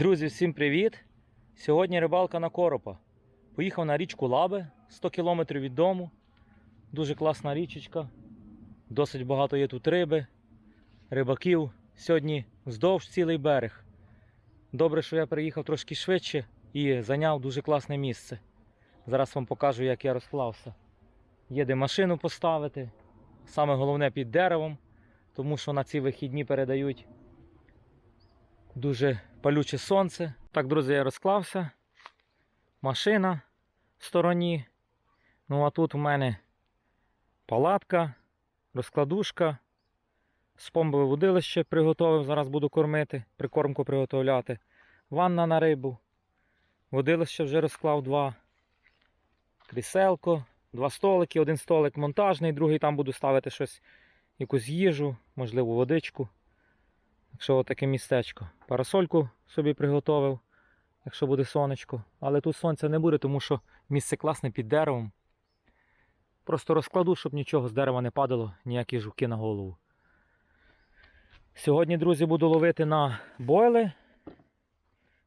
Друзі, всім привіт! Сьогодні рибалка на коропа. Поїхав на річку Лаби 100 кілометрів від дому. Дуже класна річечка. Досить багато є тут риби, рибаків. Сьогодні вздовж цілий берег. Добре, що я приїхав трошки швидше і зайняв дуже класне місце. Зараз вам покажу, як я розклався. Є де машину поставити. Саме головне під деревом, тому що на ці вихідні передають дуже палюче сонце. Так, друзі, я розклався. Машина в стороні. Ну а тут у мене палатка, розкладушка, спомбове водилище приготовив. Зараз буду кормити, прикормку приготовляти. Ванна на рибу. Водилище вже розклав два. Кріселко, два столики, один столик монтажний, другий там буду ставити щось, якусь їжу, можливо, водичку. Якщо отаке містечко. Парасольку собі приготовив, якщо буде сонечко. Але тут сонця не буде, тому що місце класне під деревом. Просто розкладу, щоб нічого з дерева не падало, ніякі жуки на голову. Сьогодні, друзі, буду ловити на бойли.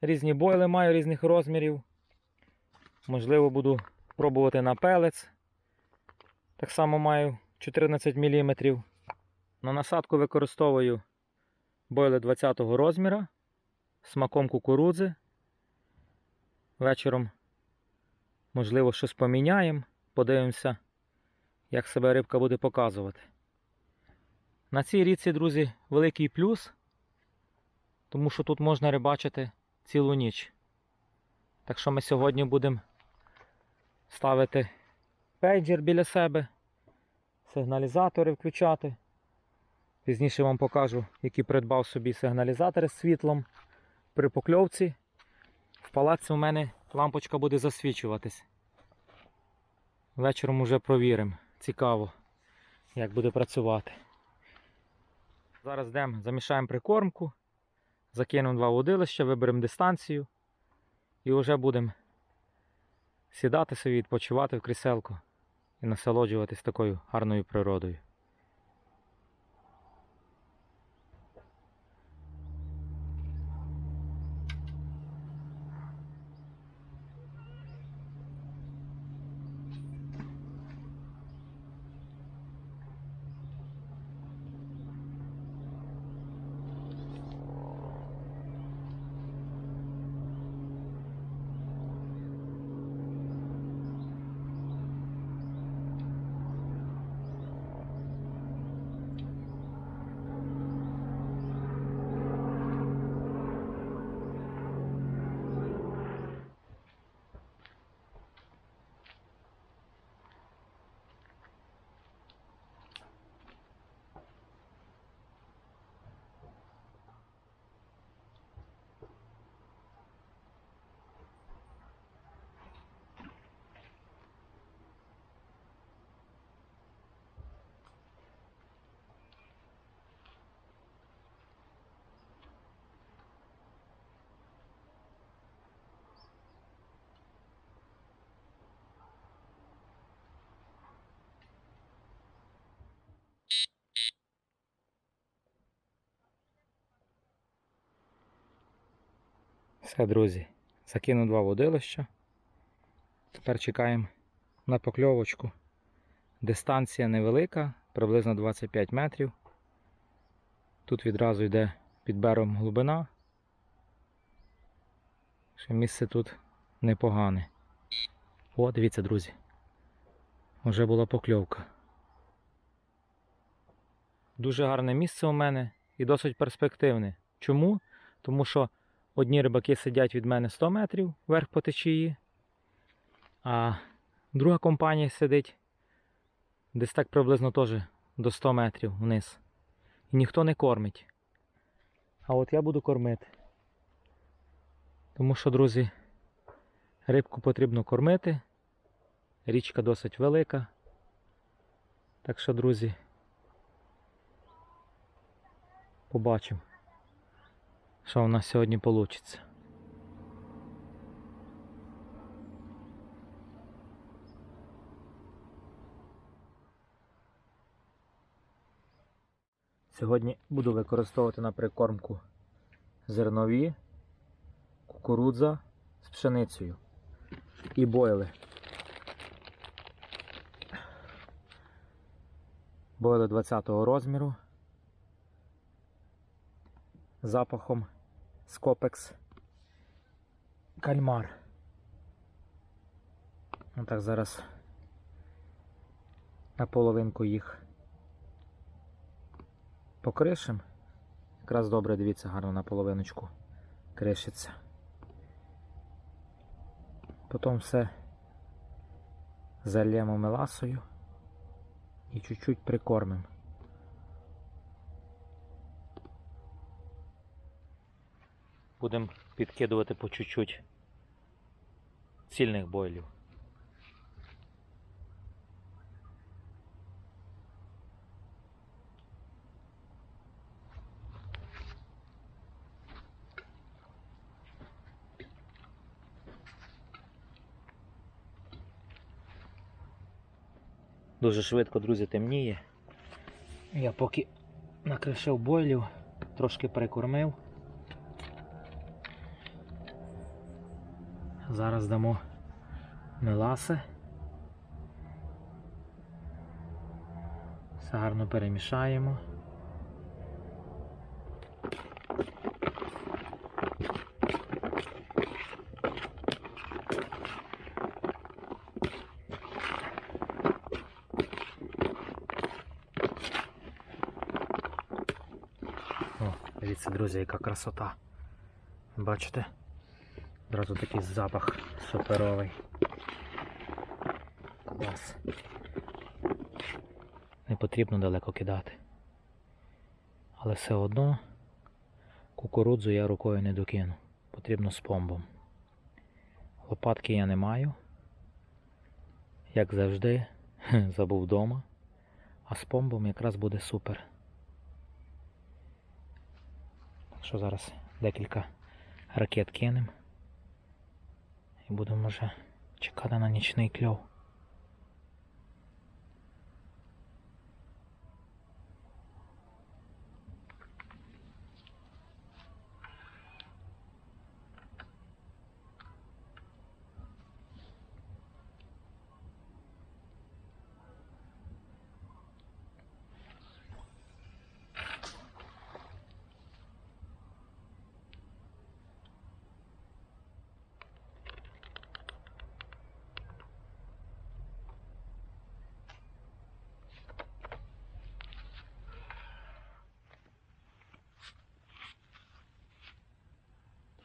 Різні бойли маю різних розмірів. Можливо, буду пробувати на пелець. Так само маю 14 мм. На насадку використовую бойли 20-го розміра, смаком кукурудзи. Вечором, можливо, щось поміняємо, подивимося, як себе рибка буде показувати. На цій річці, друзі, великий плюс, тому що тут можна рибачити цілу ніч. Так що ми сьогодні будемо ставити пейджер біля себе, сигналізатори включати. Пізніше вам покажу, які придбав собі сигналізатори з світлом. При покльовці в палаці у мене лампочка буде засвічуватись. Вечором уже провіримо. Цікаво, як буде працювати. Зараз йдемо, замішаємо прикормку, закинемо два водилища, виберемо дистанцію і вже будемо сідати собі, відпочивати в кріселку і насолоджуватись такою гарною природою. Все, друзі, закинув два водилища. Тепер чекаємо на покльовочку. Дистанція невелика, приблизно 25 метрів. Тут відразу йде під берегом глибина. Ще місце тут непогане. О, дивіться, друзі. Вже була покльовка. Дуже гарне місце у мене і досить перспективне. Чому? Тому що Одні рибаки сидять від мене 100 метрів вверх по течії, а друга компанія сидить десь так приблизно теж до 100 метрів вниз. І ніхто не кормить. А от я буду кормити. Тому що, друзі, рибку потрібно кормити. Річка досить велика. Так що, друзі, побачимо що у нас сьогодні вийде. Сьогодні буду використовувати на прикормку зернові кукурудза з пшеницею і бойли. Бойли 20-го розміру. Запахом Скопекс кальмар. Ну так зараз на половинку їх покришим. Якраз добре, дивіться, гарно на половиночку кришиться. Потім все зальємо меласою і чуть-чуть прикормимо. Будемо підкидувати по чуть-чуть цільних бойлів. Дуже швидко, друзі, темніє. Я поки накришив бойлів, трошки перекормив. Зараз дамо меласи. Все гарно перемішаємо. О, дивіться, друзі, яка красота. Бачите? Одразу такий запах суперовий. Клас. Не потрібно далеко кидати. Але все одно кукурудзу я рукою не докину. Потрібно з помбом. Лопатки я не маю. Як завжди, забув вдома. А з помбом якраз буде супер. Так що зараз декілька ракет кинемо. І будемо вже чекати на нічний кльов.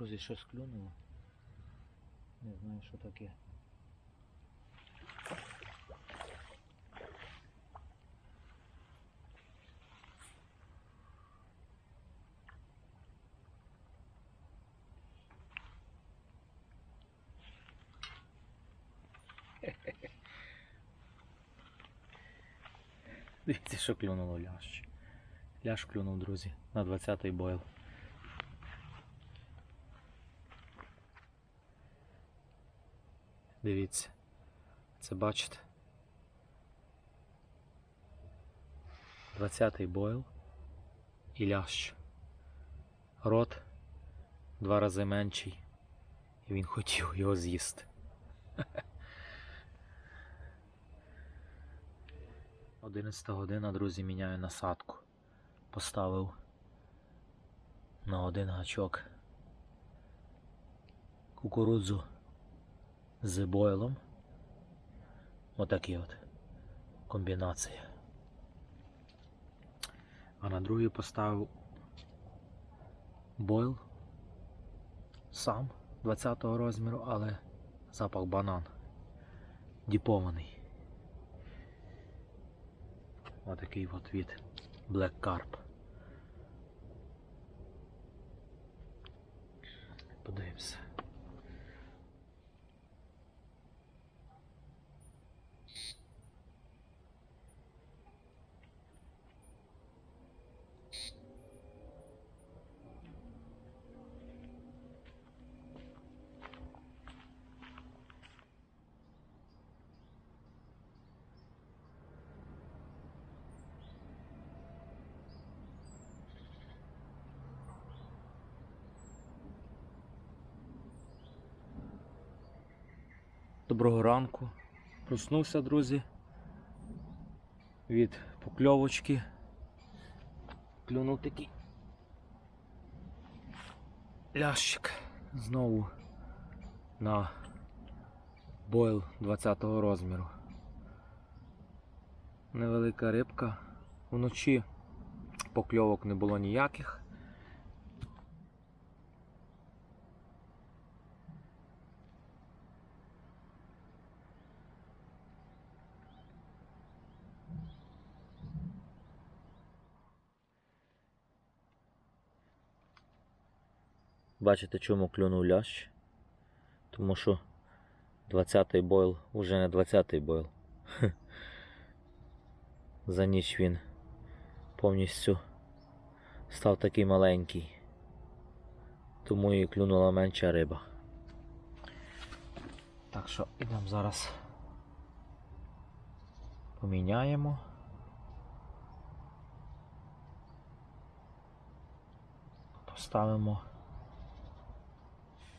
Друзі, щось клюнуло. Не знаю, що таке. Дивіться, що клюнуло лящ. Ляш клюнув, друзі, на 20-й бойл. Дивіться. Це бачите. 20-й бойл і лящ. Рот два рази менший. І він хотів його з'їсти. Одинадцята година, друзі, міняю насадку. Поставив на один гачок кукурудзу з бойлом. Отакі от комбінація. А на другий поставив бойл сам 20-го розміру, але запах банан діпований. Отакий от від Black Carp. Подивимося. Доброго ранку. Проснувся, друзі. Від покльовочки. Клюнув такий лящик. Знову на бойл 20 розміру. Невелика рибка. Вночі покльовок не було ніяких. Бачите, чому клюнув лящ? Тому що 20-й бойл уже не 20-й бойл. За ніч він повністю став такий маленький. Тому і клюнула менша риба. Так що ідемо зараз поміняємо. Поставимо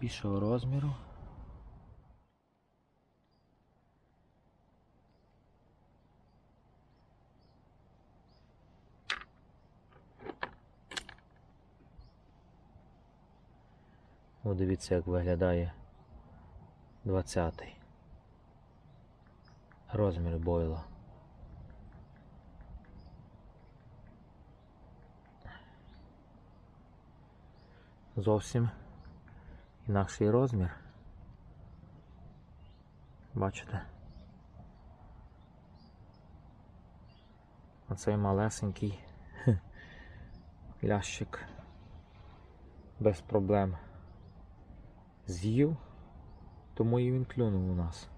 більшого розміру. О, дивіться, як виглядає 20-й розмір бойла. Зовсім інакший розмір. Бачите? Оцей малесенький лящик без проблем з'їв, тому і він клюнув у нас.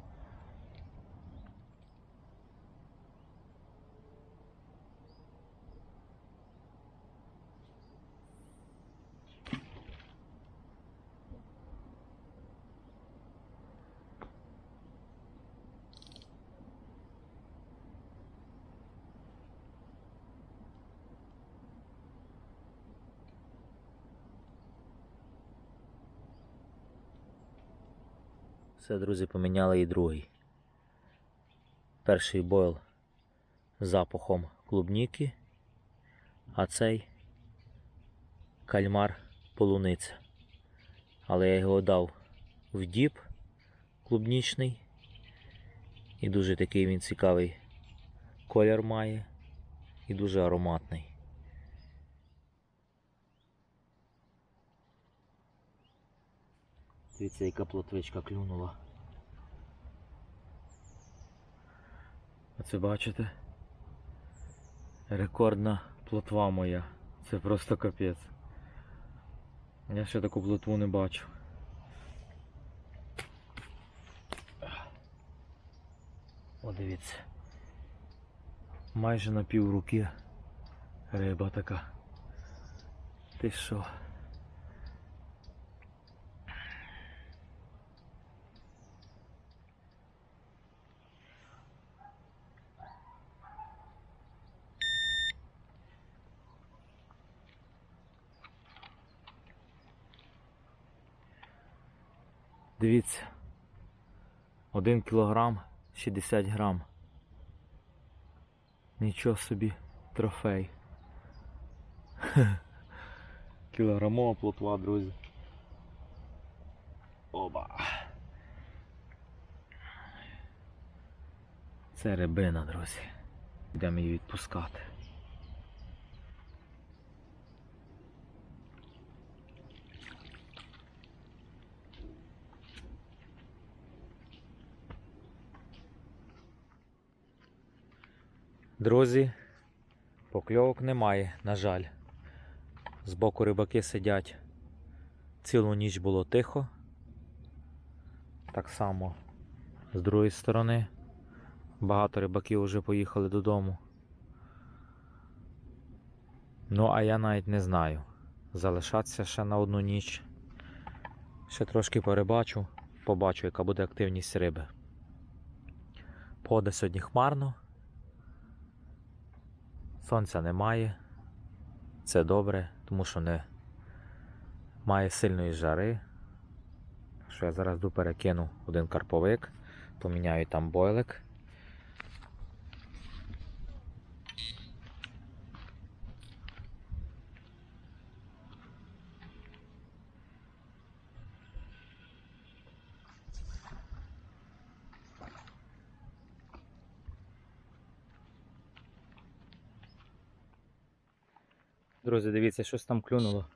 Все, друзі, поміняли і другий. Перший бойл з запахом клубніки, а цей кальмар полуниця. Але я його дав в діп клубнічний. І дуже такий він цікавий колір має і дуже ароматний. Дивіться, яка плотвичка клюнула. Оце бачите? Рекордна плотва моя. Це просто капець. Я ще таку плотву не бачив. О, дивіться. Майже на пів руки риба така. Ти що? Дивіться. 1 кілограм 60 грам. Нічого собі трофей. Кілограмова плотва, друзі. Оба. Це рибина, друзі. Йдемо її відпускати. Друзі, покльовок немає, на жаль. Збоку рибаки сидять. Цілу ніч було тихо. Так само з другої сторони. Багато рибаків вже поїхали додому. Ну, а я навіть не знаю. Залишатися ще на одну ніч. Ще трошки порибачу, побачу, яка буде активність риби. Погода сьогодні хмарно. Сонця немає. Це добре, тому що не має сильної жари. Що я зараз перекину один карповик Поміняю там бойлик. Друзі, дивіться, щось там клюнуло.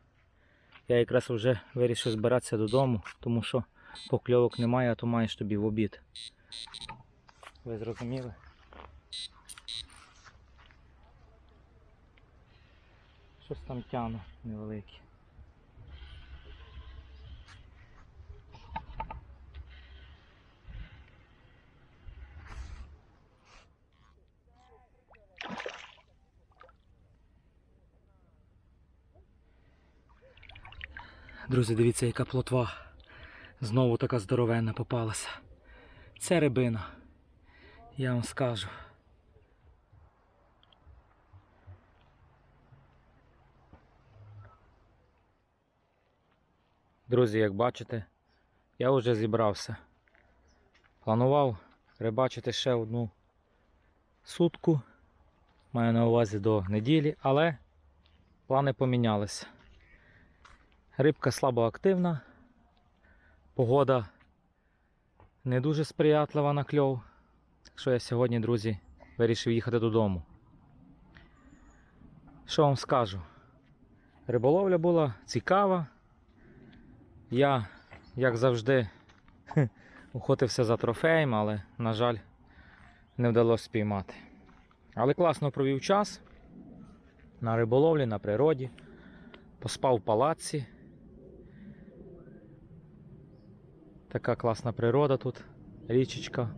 Я якраз вже вирішив збиратися додому, тому що покльовок немає, а то маєш тобі в обід. Ви зрозуміли? Щось там тяне невелике. Друзі, дивіться, яка плотва. Знову така здоровенна попалася. Це рибина. Я вам скажу. Друзі, як бачите, я вже зібрався. Планував рибачити ще одну сутку. Маю на увазі до неділі, але плани помінялися. Рибка слабо активна, погода не дуже сприятлива на кльов. Так що я сьогодні, друзі, вирішив їхати додому. Що вам скажу? Риболовля була цікава. Я, як завжди, охотився за трофеєм, але, на жаль, не вдалося спіймати. Але класно провів час на риболовлі, на природі. Поспав в палаці. Така класна природа тут, річечка.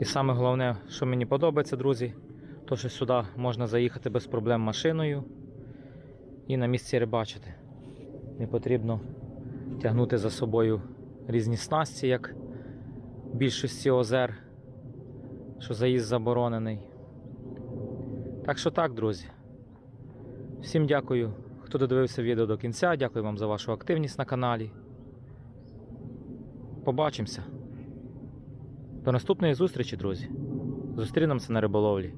І саме головне, що мені подобається, друзі, то що сюди можна заїхати без проблем машиною і на місці рибачити. Не потрібно тягнути за собою різні снасті, як в більшості озер, що заїзд заборонений. Так що так, друзі. Всім дякую, хто додивився відео до кінця. Дякую вам за вашу активність на каналі. Побачимося. До наступної зустрічі, друзі. Зустрінемося на риболовлі.